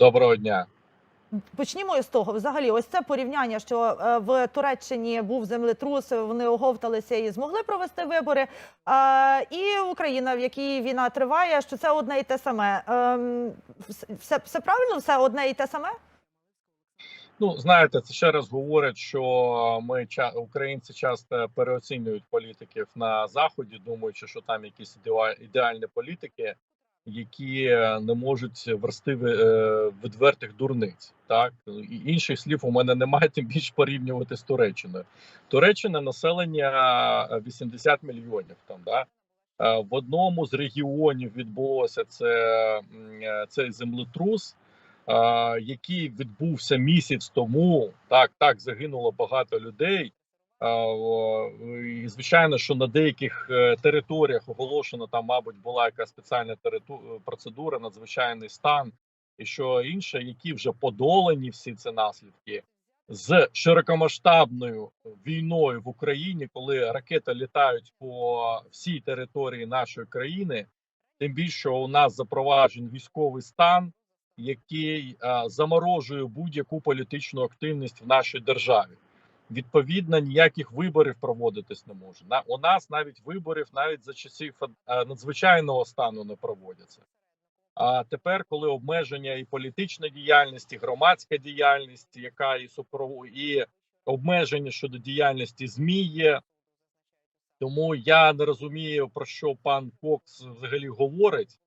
Доброго дня. Почнімо із того. Взагалі, ось це порівняння, що е, в Туреччині був землетрус, вони оговталися і змогли провести вибори. І Україна, в якій війна триває, що це одне і те саме. Ем, все, все правильно, все одне і те саме. Ну знаєте, це ще раз говорить, що ми українці часто переоцінюють політиків на заході, думаючи, що там якісь ідеальні політики, які не можуть версти е, відвертих дурниць. Так І інших слів у мене немає, тим більше порівнювати з Туреччиною. Туреччина населення 80 мільйонів. Там да Е, в одному з регіонів відбулося це е, цей землетрус. е, який відбувся місяць тому. Так, так загинуло багато людей. Е, І звичайно, що на деяких е, територіях оголошено там, мабуть, була якась спеціальна териту- процедура, надзвичайний стан і що інше, які вже подолані всі ці наслідки з широкомасштабною війною в Україні, коли ракети літають по всій території нашої країни, тим більше у нас запроваджений військовий стан який а, заморожує будь-яку політичну активність в нашій державі. Відповідно, ніяких виборів проводитись не може. На у нас навіть виборів навіть за часів надзвичайного стану не проводяться. А тепер, коли обмеження і політична діяльність, і громадська діяльність, яка і супрово і обмеження щодо діяльності ЗМІ є. Тому я не розумію про що пан Кокс взагалі говорить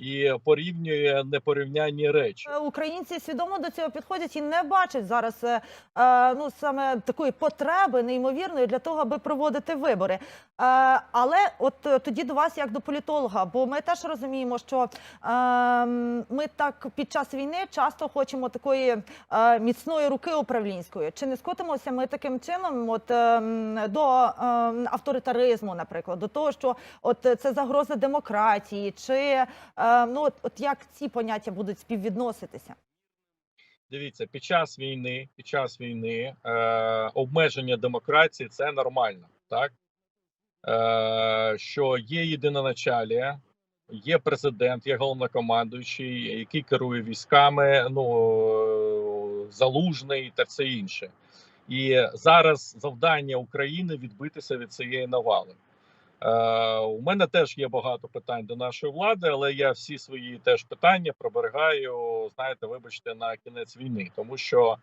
і порівнює непорівнянні речі. Е, Українці свідомо до цього підходять і не бачать зараз е, е, ну саме такої потреби неймовірної для того, аби проводити вибори. Але от тоді до вас, як до політолога, бо ми теж розуміємо, що ми так під час війни часто хочемо такої міцної руки управлінської. Чи не скотимося ми таким чином, от до авторитаризму, наприклад, до того, що от це загроза демократії, чи ну от, от як ці поняття будуть співвідноситися? Дивіться, під час війни, під час війни е, обмеження демократії це нормально, так е, що є єдиноначалія, є президент, є головнокомандуючий, який керує військами, ну залужний та все інше. І зараз завдання України відбитися від цієї навали. Е, у мене теж є багато питань до нашої влади, але я всі свої теж питання проберігаю, знаєте, вибачте, на кінець війни, тому що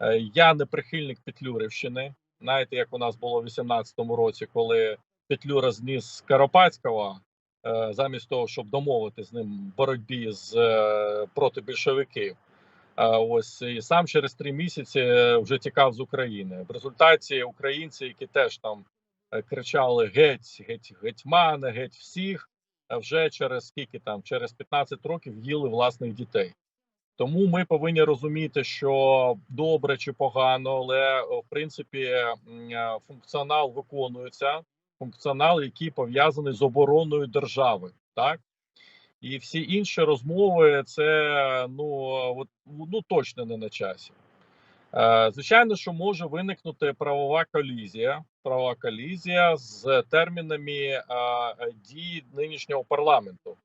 е, я не прихильник Петлюрівщини. Знаєте, як у нас було в 18-му році, коли Петлюра зніс Скоропадського, е, замість того, щоб домовити з ним боротьбі з проти більшовиків. Ось і сам через три місяці вже тікав з України. В результаті українці, які теж там кричали геть, геть, гетьмани, геть всіх. а Вже через скільки там, через 15 років їли власних дітей. Тому ми повинні розуміти, що добре чи погано, але в принципі е, функціонал виконується. Функціонал, який пов'язаний з обороною держави, так і всі інші розмови, це ну от, ну точно не на часі. Е, Звичайно, що може виникнути правова колізія, правова колізія з термінами е, дії нинішнього парламенту.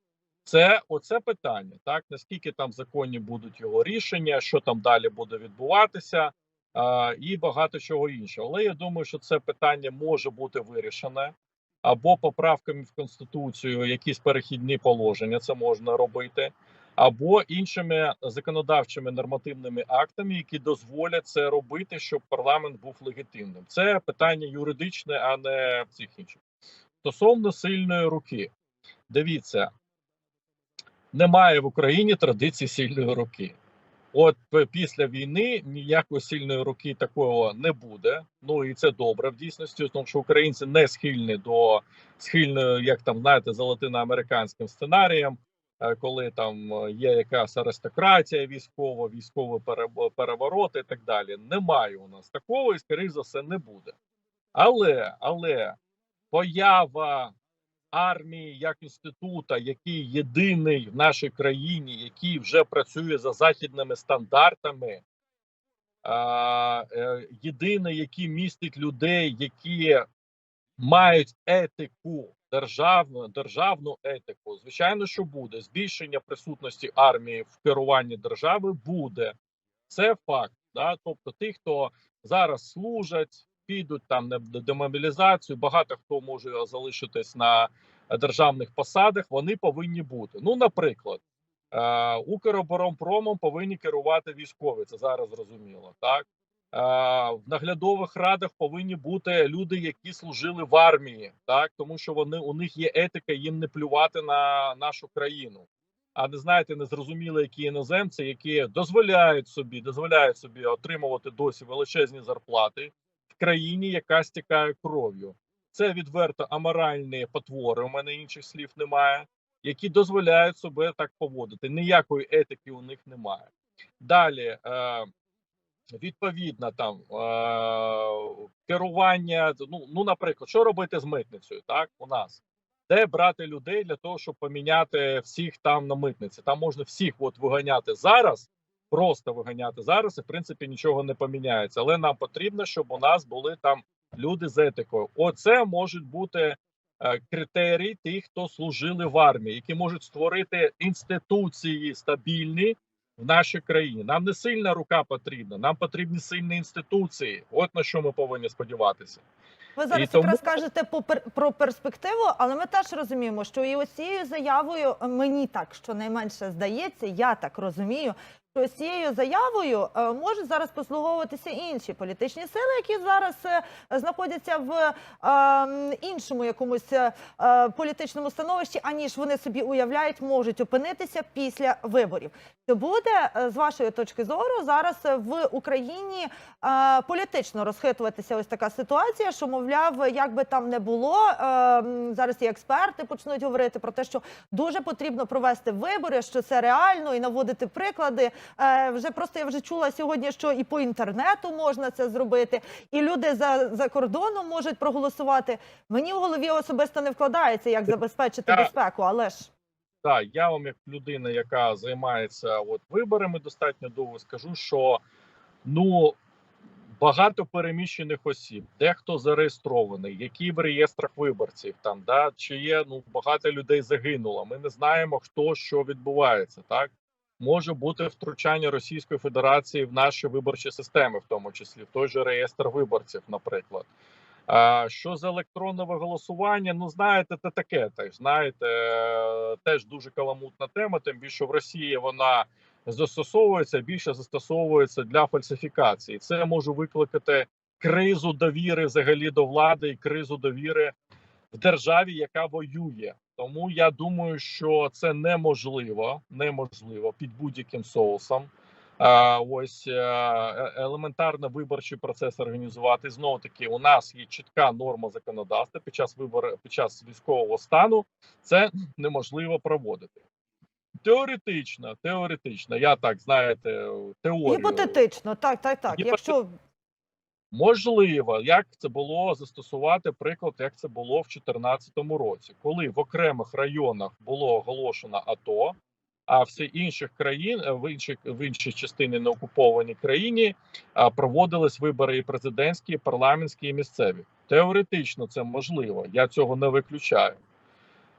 Це оце питання, так наскільки там законні будуть його рішення, що там далі буде відбуватися, е, і багато чого іншого. Але я думаю, що це питання може бути вирішене або поправками в конституцію, якісь перехідні положення, це можна робити або іншими законодавчими нормативними актами, які дозволять це робити, щоб парламент був легітимним. Це питання юридичне, а не всіх інших. Стосовно сильної руки, дивіться, немає в Україні традиції сильної руки. От після війни ніякої сильної руки такого не буде. Ну і це добре в дійсності, тому що українці не схильні до схильної, як там знаєте, за латиноамериканським сценарієм коли там е, є якась аристократія військова, військовий перебо- переворот і так далі. Немає у нас такого, і скоріш за все не буде. Але але поява армії як інститута, який єдиний в нашій країні, який вже працює за західними стандартами, е, єдиний, який містить людей, які мають етику державну державну етику. Звичайно, що буде збільшення присутності армії в керуванні держави буде. Це факт. Да? Тобто, ті, хто зараз служать, підуть там на демобілізацію, багато хто може залишитись на державних посадах. Вони повинні бути. Ну, наприклад, е, Укроборонпромом повинні керувати військові. Це зараз зрозуміло. Так в наглядових радах повинні бути люди, які служили в армії, так тому що вони у них є етика, їм не плювати на нашу країну. А не знаєте, незрозуміло, які іноземці, які дозволяють собі, дозволяють собі отримувати досі величезні зарплати в країні, яка стікає кров'ю. Це відверто аморальні потвори. У мене інших слів немає, які дозволяють себе так поводити. Ніякої етики у них немає. Далі. Е, Відповідно, там е- керування. Ну, ну, наприклад, що робити з митницею? Так, у нас де брати людей для того, щоб поміняти всіх там на митниці. Там можна всіх от виганяти зараз, просто виганяти зараз, і в принципі нічого не поміняється. Але нам потрібно, щоб у нас були там люди з етикою. Оце можуть бути е, критерії тих, хто служили в армії, які можуть створити інституції стабільні в нашій країні. Нам не сильна рука потрібна, нам потрібні сильні інституції. От на що ми повинні сподіватися. Ви зараз тому- якраз кажете по пер- про перспективу, але ми теж розуміємо, що і ось цією заявою мені так щонайменше здається, я так розумію. Що цією заявою е, можуть зараз послуговуватися інші політичні сили, які зараз е, знаходяться в е, іншому якомусь е, політичному становищі, аніж вони собі уявляють, можуть опинитися після виборів. Чи буде з вашої точки зору зараз в Україні політично розхитуватися ось така ситуація, що мовляв, як би там не було, е, зараз і експерти почнуть говорити про те, що дуже потрібно провести вибори, що це реально, і наводити приклади. Е, Вже просто я вже чула сьогодні, що і по інтернету можна це зробити, і люди за, за кордоном можуть проголосувати. Мені в голові особисто не вкладається, як забезпечити Я- безпеку, але ж. Так, я вам, як людина, яка займається от виборами, достатньо довго скажу, що ну багато переміщених осіб, дехто зареєстрований, які в реєстрах виборців там, да чи є ну багато людей загинуло. Ми не знаємо, хто що відбувається. Так може бути втручання Російської Федерації в наші виборчі системи, в тому числі в той же реєстр виборців, наприклад. Що з електронного голосування? Ну знаєте, це таке теж знаєте, теж дуже каламутна тема. Тим більше в Росії вона застосовується більше застосовується для фальсифікації. Це може викликати кризу довіри взагалі до влади і кризу довіри в державі, яка воює. Тому я думаю, що це неможливо, неможливо під будь-яким соусом. А, ось е, е- елементарно виборчий процес організувати. Знову таки, у нас є чітка норма законодавства під час вибору, під час військового стану. Це неможливо проводити. Теоретично, теоретично, я так знаєте, теорію. Гіпотетично, так, так, так. Гіпотет- Якщо Можливо, як це було застосувати приклад, як це було в 2014 році, коли в окремих районах було оголошено АТО, а всі інших країн е, в інших в іншій частині на окупованій країні проводились вибори і президентські, і парламентські, і місцеві. Теоретично це можливо, я цього не виключаю.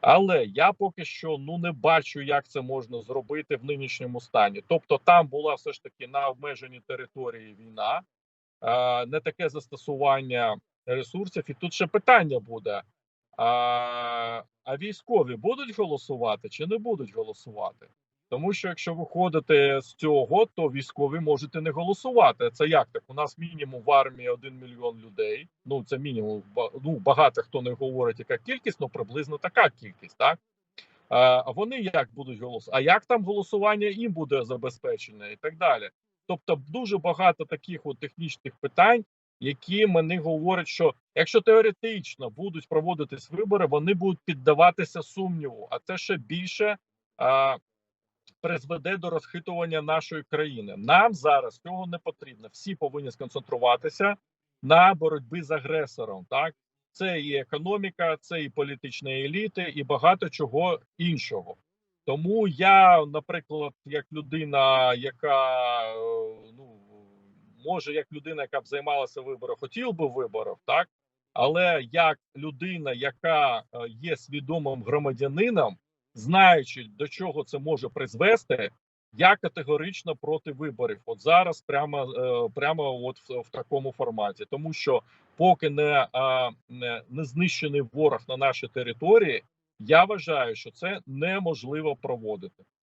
Але я поки що ну не бачу, як це можна зробити в нинішньому стані. Тобто, там була все ж таки на обмеженій території війна, не таке застосування ресурсів. І тут ще питання буде: а, а військові будуть голосувати чи не будуть голосувати? Тому що якщо виходити з цього, то військові можете не голосувати. Це як так? У нас мінімум в армії 1 мільйон людей. Ну це мінімум. Ну багато хто не говорить, яка кількість, ну приблизно така кількість, так. А вони як будуть голосувати? А як там голосування їм буде забезпечене і так далі? Тобто, дуже багато таких от технічних питань, які мені говорять, що якщо теоретично будуть проводитись вибори, вони будуть піддаватися сумніву, а це ще більше а, призведе до розхитування нашої країни. Нам зараз цього не потрібно. Всі повинні сконцентруватися на боротьбі з агресором. Так це і економіка, це і політичні еліти, і багато чого іншого. Тому я, наприклад, як людина, яка е, ну може, як людина, яка б займалася вибором, хотів би виборів, так Але як людина, яка е, є свідомим громадянином, знаючи до чого це може призвести, я категорично проти виборів. От зараз прямо е, прямо от в, в такому форматі, тому що поки не, не, не знищений ворог на нашій території, я вважаю, що це неможливо проводити.